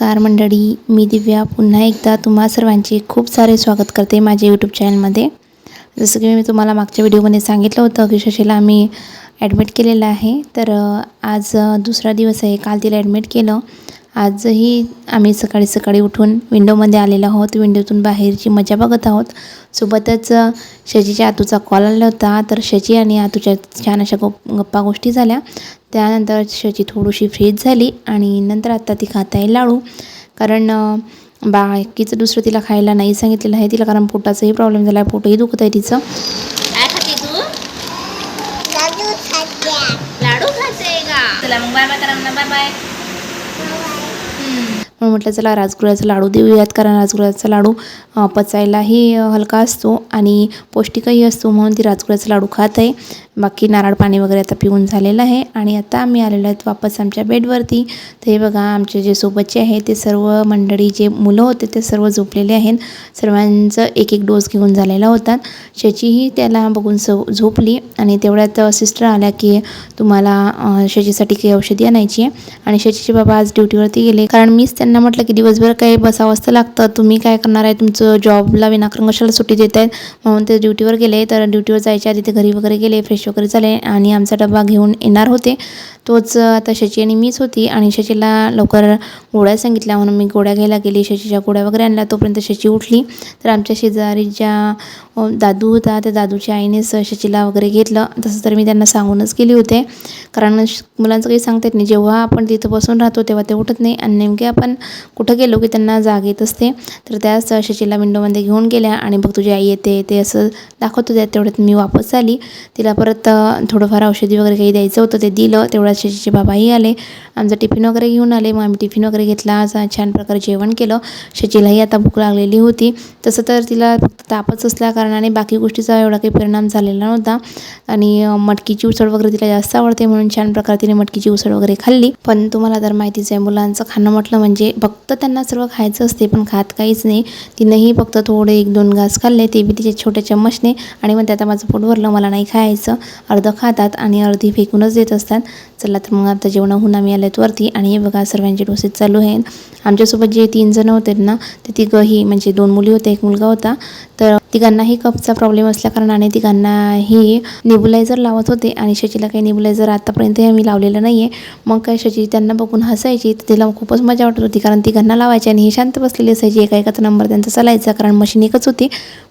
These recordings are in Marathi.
नमस्कार मंडळी मी दिव्या. पुन्हा एकदा तुम्हा सर्वांचे खूप सारे स्वागत करते माझ्या यूट्यूब चॅनलमध्ये जसं की मी तुम्हाला मागच्या व्हिडिओमध्ये सांगितलं होतं की शशीला आम्ही ॲडमिट केलेलं आहे. तर आज दुसरा दिवस आहे. काल तिला ॲडमिट केलं. आजही आम्ही सकाळी सकाळी उठून विंडोमध्ये आलेलो आहोत. विंडोतून बाहेरची मजा बघत आहोत. सोबतच शजीच्या आतूचा कॉल आला होता. तर शजी आणि आतूच्या छान अशा गप गप्पा गोष्टी झाल्या. त्यानंतर शची थोडीशी फ्रेश झाली आणि नंतर आता ती खात आहे लाडू. कारण बाकीचं दुसरं तिला खायला नाही सांगितलेलं आहे तिला कारण पोटाचाही प्रॉब्लेम झाला आहे पोटही दुखत आहे तिचं लाडू खाते. का? चला मग बाय बाय करा बाय बाय. मग म्हटलं चला राजगुऱ्याचा लाडू देऊयात कारण राजगुऱ्याचा लाडू पचायलाही हलका असतो आणि पौष्टिकही असतो म्हणून ती राजगुऱ्याचा लाडू खात आहे. बाकी नारळ पाणी वगैरे आता पिऊन झालेलं आहे आणि आता आम्ही आलेलो आहेत वापस आमच्या बेडवरती. तर हे बघा आमचे जे सोबतचे आहे ते सर्व मंडळी जे मुलं होते ते सर्व झोपलेले आहेत. सर्वांचं एक एक डोस घेऊन झालेला होता. शचीही त्याला बघून सव झोपली आणि तेवढ्यात सिस्टर आल्या की तुम्हाला शचीसाठी काही औषधी आणायची आहे. आणि शचीचे बाबा आज ड्युटीवरती गेले. कारण मीच त्यांना म्हटलं की दिवसभर काही बसावं असतं लागतं. तुम्ही काय करणार आहे? तुमचं जॉबला विनाकारण कशाला सुट्टी देत आहेत? म्हणून ते ड्युटीवर गेले. तर ड्युटीवर जायच्या आधी ते घरी वगैरे गेले फ्रेश वगैरे झाले आणि आमचा डबा घेऊन येणार होते. तोच आता शची आणि मीच होती आणि शशीला लवकर गोळ्या सांगितल्या म्हणून मी गोळ्या घ्यायला गेली. शशीच्या गोळ्या वगैरे आणल्या. तोपर्यंत शची उठली. तर आमच्या शेजारी ज्या दादू होता त्या दादूच्या आईनेच शशीला वगैरे घेतलं. तसं तर मी त्यांना सांगूनच गेले होते. कारण श- मुलांचं काही सांगता येत नाही. जेव्हा आपण तिथं बसून राहतो तेव्हा ते उठत नाही. आणि नेमके आपण कुठं गेलो की त्यांना जाग येत असते. तर त्याच शशीला विंडोमध्ये घेऊन गेल्या आणि बघ तुझी आई येते ते असं दाखवत होत्या. तेवढ्यात मी वापस आली. तिला परत थोडंफार औषधी वगैरे काही द्यायचं होतं ते दिलं. तेवढ्या शशीचे बाबाही आले. आमचा टिफिन वगैरे घेऊन आले. मग आम्ही टिफिन वगैरे घेतला. आज छान प्रकारे जेवण केलं. शचीलाही आता भूक लागलेली होती. तसं तर तिला फक्त तापच असल्या कारणाने बाकी गोष्टीचा एवढा काही परिणाम झालेला नव्हता. आणि मटकीची उसळ वगैरे तिला जास्त आवडते म्हणून छान प्रकारे तिने मटकीची उसळ वगैरे खाल्ली. पण तुम्हाला तर माहितीच आहे मुलांचं खाणं म्हटलं म्हणजे फक्त त्यांना सर्व खायचं असते पण खात काहीच नाही. तिनंही फक्त थोडे एक दोन घास खाल्ले. ते बी तिच्या छोट्या चम्मचने आणि मग त्यात माझं पोट भरलं मला नाही खायचं. अर्धं खातात आणि अर्धी फेकूनच देत असतात. चला तर मग आता जेवणाहून आम्ही आलेत वरती. आणि हे बघा सर्वांचे डोसेस चालू आहेत. आमच्यासोबत जे तीन जण होते ना ते तिघंही म्हणजे दोन मुली होत्या एक मुलगा होता. तर तिघांनाही कपचा प्रॉब्लेम असल्याकारणाने तिघांनाही नेबुलायझर लावत होते. आणि शचीला काही नेबुलायझर आतापर्यंत आम्ही लावलेलं नाही आहे मग काय शची त्यांना बघून हसायची. तर तिला खूपच मजा वाटत होती कारण तिघांना लावायची आणि ही शांत बसलेली असायची. एका एकाचा नंबर त्यांचा चालायचा कारण मशीन एकच होती.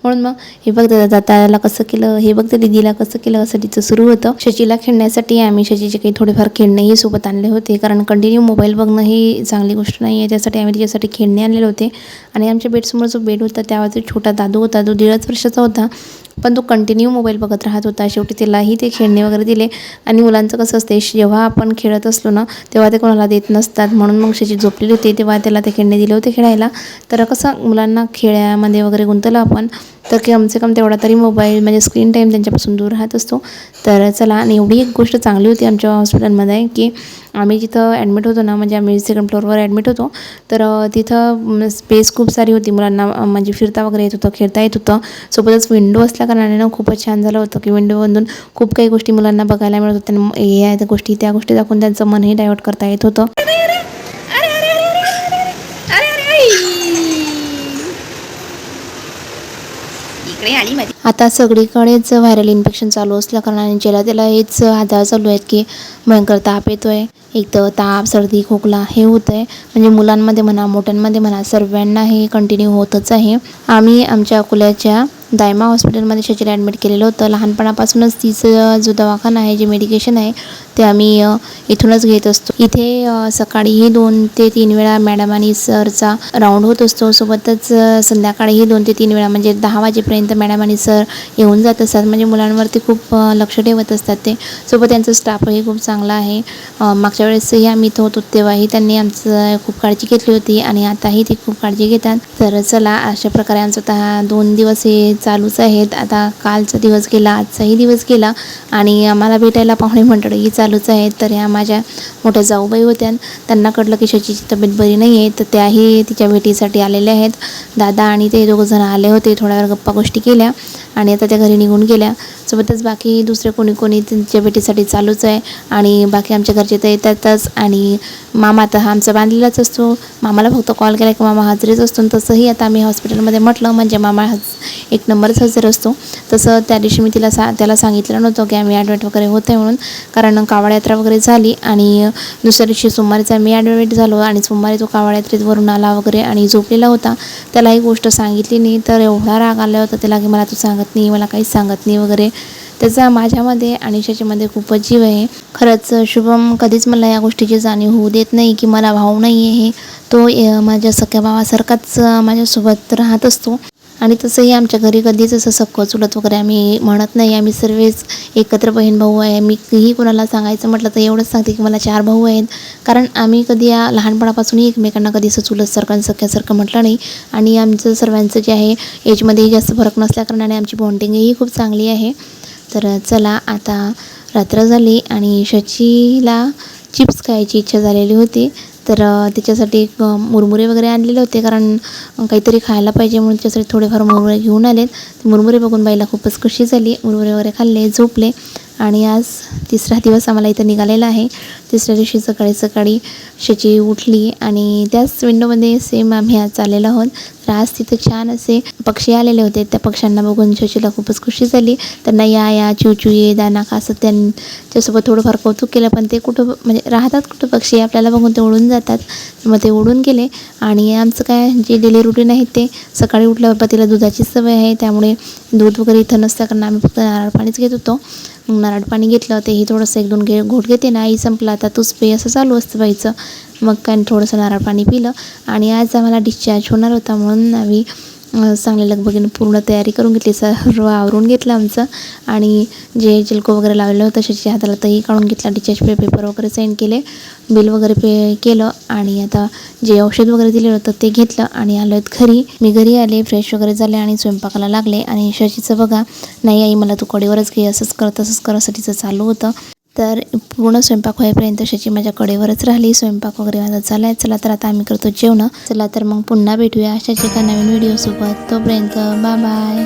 म्हणून मग हे बघ दादा दाताला कसं केलं हे बघ दिदीला कसं केलं असं तिचं सुरू होतं. शशीला खेळण्यासाठी आम्ही शशीचे काही थोडेफार खेळणेही सोबत आणले होते कारण कंटिन्यू मोबाईल बघणं ही चांगली गोष्ट नाही आहे त्यासाठी आम्ही तिच्यासाठी खेळणे आणलेले होते. आणि आमच्या बेडसमोर जो बेड होता त्यावरती छोटा दादू होता तो दीडच वर्षाचा होता पण तो कंटिन्यू मोबाईल बघत राहत होता. शेवटी त्यालाही ते खेळणे वगैरे दिले. आणि मुलांचं कसं असते जेव्हा आपण खेळत असलो ना तेव्हा ते कोणाला देत नसतात. म्हणून मग शेची झोपलेली होती. तेव्हा त्याला ते खेळणे दिले होते खेळायला. तर कसं मुलांना खेळामध्ये वगैरे गुंतलं आपण तर कमसे कम तेवढा तरी मोबाईल म्हणजे स्क्रीन टाईम त्यांच्यापासून दूर राहत असतो. तर चला आणि एवढी एक गोष्ट चांगली होती आमच्या हॉस्पिटलमध्ये की आम्ही जिथं ॲडमिट होतो ना म्हणजे आम्ही सेकंड फ्लोअरवर ॲडमिट होतो तर तिथं स्पेस खूप सारी होती. मुलांना म्हणजे फिरता वगैरे येत होतं खेळता येत होतं. सोबतच विंडो असल्या कारणाने ना खूपच छान झालं होतं की विंडोमधून खूप काही गोष्टी मुलांना बघायला मिळत होत्या. या त्या गोष्टी त्या गोष्टी दाखवून त्यांचं मनही डायवर्ट करता येत होतं. इकडे आली माझी. आता सगळीकडेच व्हायरल इन्फेक्शन चालू असल्या कारणाने ज्याला त्याला हेच आजार चालू आहेत की भयंकर ताप येतो आहे एक तर ताप सर्दी खोकला हे होतं आहे म्हणजे मुलांमध्ये म्हणा मोठ्यांमध्ये म्हणा सर्वांना हे कंटिन्यू होतच आहे. आम्ही आमच्या अकोल्याच्या दायमा हॉस्पिटलमध्ये शचीला ॲडमिट केलेलं होतं. लहानपणापासूनच तिचं जो दवाखाना आहे जे मेडिकेशन आहे ते आम्ही इथूनच घेत असतो. इथे सकाळीही दोन ते तीन वेळा मॅडम आणि सरचा राऊंड होत असतो. सोबतच संध्याकाळीही दोन ते तीन वेळा म्हणजे दहा वाजेपर्यंत मॅडम आणि सर येऊन जात असतात. म्हणजे मुलांवरती खूप लक्ष ठेवत असतात ते. सोबत त्यांचं स्टाफही खूप चांगला आहे. मागच्या वेळेसही आम्ही इथं होतो तेव्हाही त्यांनी आमचं खूप काळजी घेतली होती आणि आताही ते खूप काळजी घेतात. तर चला अशा प्रकारे आमचं आता दोन दिवस हे चालूच आहेत. आता कालचा दिवस गेला आजचाही दिवस गेला आणि आम्हाला भेटायला पाहुणे मंडळीही चालूच आहेत. तर ह्या माझ्या मोठ्या जाऊबाई होत्या. त्यांना कळलं की शचीची तब्येत बरी नाही आहे तर त्याही तिच्या भेटीसाठी आलेल्या आहेत. दादा आणि ते दोघंजण आले होते. थोड्या वेळ गप्पा गोष्टी केल्या आणि आता त्या घरी निघून गेल्या. सोबतच बाकी दुसरे कोणी कोणी त्यांच्या भेटीसाठी चालूच आहे आणि बाकी आमच्या घरचे तर येतातच आणि मामा तर हा आमचा बांधलेलाच असतो. मामाला फक्त कॉल केला की मामा हजरीच असतो आणि तसंही आता आम्ही हॉस्पिटलमध्ये म्हटलं म्हणजे मामा हज एक नंबरच हजर असतो. तसं त्या दिवशी मी तिला सा त्याला सांगितलं नव्हतं की आम्ही ॲडमिट वगैरे होते आहे म्हणून. कारण कावड यात्रा वगैरे झाली आणि दुसऱ्या दिवशी सोमवारीचा मी ॲडमिट झालो आणि सोमवारी तो कावडयात्रेतवरून आला वगैरे आणि झोपलेला होता. त्याला ही गोष्ट सांगितली नाही तर एवढा राग आला होता त्याला की मला तू सांगत नाही मला काहीच सांगत नाही वगैरे. त्याचा माझ्यामध्ये आणि त्याच्यामध्ये खूपच जीव आहे. खरंच शुभम कधीच मला या गोष्टीची जाणीव होऊ देत नाही की मला भाऊ नाही आहे तो माझ्या सख्या भावासारखाच माझ्यासोबत राहत असतो. आणि तसंही आमच्या घरी कधीच असं सक्क चुलत वगैरे आम्ही म्हणत नाही. आम्ही सर्वच एकत्र बहीण भाऊ आहे. मी ही कोणाला सांगायचं म्हटलं तर एवढंच सांगते की मला चार भाऊ आहेत. कारण आम्ही कधी या लहानपणापासूनही एकमेकांना कधी असं चुलतसारखं सख्यासारखं म्हटलं नाही. आणि आमचं सर्वांचं जे आहे एजमध्येही जास्त फरक नसल्याकारणाने आमची बॉन्डिंगही खूप चांगली आहे. तर चला आता रात्र झाली आणि शचीला चिप्स खायची इच्छा झालेली होती. तर त्याच्यासाठी एक, मुरमुरे वगैरे आणलेले होते कारण काहीतरी खायला पाहिजे म्हणून त्याच्यासाठी थोडेफार मुरमुरे घेऊन आलेत. मुरमुरे बघून बाईला खूपच खुशी झाली. मुरमुरे वगैरे खाल्ले झोपले. आणि आज तिसरा दिवस आम्हाला इथं निघालेला आहे. तिसऱ्या दिवशी सकाळी सकाळी शची उठली आणि त्याच विंडोमध्ये सेम आम्ही आज चाललेलो आहोत. तर आज तिथं छान असे पक्षी आलेले होते. त्या पक्ष्यांना बघून शशीला खूपच खुशी झाली. त्यांना या या चिवचिव ये दाना का असं त्यांच्यासोबत थोडंफार कौतुक केलं. पण ते कुठं म्हणजे राहतात कुठं पक्षी आपल्याला बघून ते उडून जातात. मग ते उडून गेले आणि आमचं काय जे डेली रुटीन आहे ते सकाळी उठल्यावर तिला दुधाची सवय आहे. त्यामुळे दूध वगैरे इथं नसतं कारण आम्ही फक्त नारळ पाणीच घेत होतो. नारळ पाणी घेतलं तेही थोडंसं एक दोन घे घोट घेते ना आई संपला आता तूच पे असं चालू असतं व्हायचं मग काय थोडंसं नारळ पाणी पिलं. आणि आज आम्हाला डिस्चार्ज होणार होता म्हणून आम्ही चांगल्या लगबगीने पूर्ण तयारी करून घेतली. सर्व आवरून घेतलं आमचं. आणि जे जिलको वगैरे लावलेलं होतं त्याच्या हाताला तही काढून घेतला. डिचार्ज पे पेपर वगैरे सेंड केले. बिल वगैरे पे केलं. आणि आता जे औषध वगैरे दिलेलं होतं ते घेतलं. आणि आलो आहेत घरी. मी घरी आले फ्रेश वगैरे झाले आणि स्वयंपाकाला लागले. आणि शशीचं बघा नाही आई मला तू कडेवरच घे असंच कर तसंच कर असं तिचं चालू होतं. तर पूर्ण स्वयंपाक होईपर्यंत शची माझ्या कडेवरच राहिली. स्वयंपाक वगैरे माझा आहे चला तर आता आम्ही करतो जेवण. चला तर मग पुन्हा भेटूया अशाच एका नवीन व्हिडिओसोबत तोपर्यंत बाय बाय